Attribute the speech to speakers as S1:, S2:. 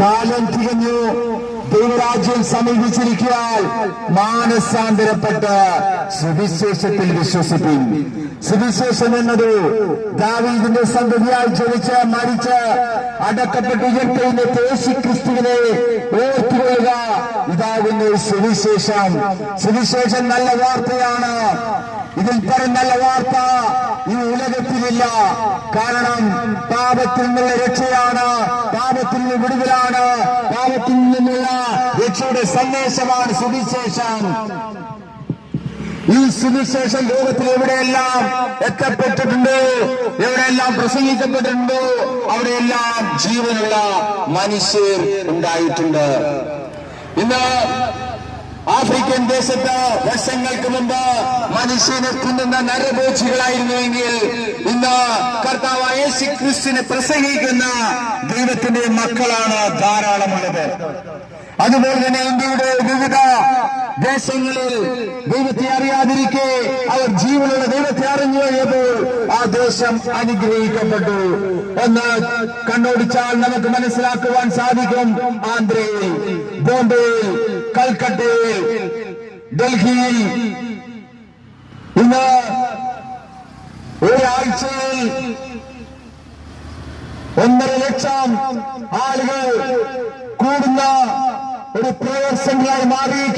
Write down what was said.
S1: കാലം തികഞ്ഞു. ദൈവരാജ്യം സമീപിച്ചിരിക്കാൻ മാനസാന്തരപ്പെട്ട് സുവിശേഷത്തിൽ വിശ്വസിപ്പിൻ. സുവിശേഷം എന്നത് ദാവീദിന്റെ സന്തതിയായി ജനിച്ച് മരിച്ച് അടക്കപ്പെട്ട് ഉയർത്തുന്ന തേശി ക്രിസ്തുവിനെ ഓർത്തുകൊള്ളുക. ഇതാകുന്നു സുവിശേഷം. സുവിശേഷം നല്ല വാർത്തയാണ്. ഇതിൽ പരം നല്ല വാർത്ത ഈ ഉലകത്തിലില്ല. കാരണം പാപത്തിൽ നിന്നുള്ള രക്ഷയാണ്. പാപത്തിൽ നിന്ന് വിടുതലാണ്. പാപത്തിൽ നിന്നുള്ള രക്ഷയുടെ സന്ദേശമാണ് സുവിശേഷം. ഈ സുവിശേഷം ലോകത്തിൽ എവിടെയെല്ലാം എത്തപ്പെട്ടിട്ടുണ്ടോ? എവിടെയെല്ലാം പ്രസംഗിക്കപ്പെട്ടിട്ടുണ്ടോ? അവിടെയെല്ലാം ജീവനുള്ള മനുഷ്യർ ഉണ്ടായിട്ടുണ്ട്. ഇന്ന് ആഫ്രിക്കൻ ദേശത്ത് വർഷങ്ങൾക്ക് മുമ്പ് മനുഷ്യനെ തിന്നുന്ന നരഭോജികളായിരുന്നുവെങ്കിൽ ഇന്ന് കർത്താവ് യേശു ക്രിസ്തുവിനെ പ്രസംഗിക്കുന്ന ദൈവത്തിന്റെ മക്കളാണ് ധാരാളമുള്ളത്. അതുപോലെ തന്നെ ഇന്ത്യയുടെ വിവിധ ദേശങ്ങളിൽ ദൈവത്തെ അറിയാതിരിക്കെ അവർ ജീവനുള്ള ദൈവത്തെ അറിഞ്ഞു കഴിഞ്ഞപ്പോൾ ആ ദേശം അനുഗ്രഹിക്കപ്പെട്ടു. ഒന്ന് കണ്ണോടിച്ചാൽ നമുക്ക് മനസ്സിലാക്കുവാൻ സാധിക്കും ആന്ധ്രയിൽ ബോംബെയിൽ കൽക്കട്ടയിൽ ഡൽഹിയിൽ ഇന്ന് ഒരാഴ്ചയിൽ ഒന്നര ലക്ഷം ആളുകൾ കൂടുന്ന ഒരു പ്രയർ സെന്ററായി ഹൈദരാബാദ്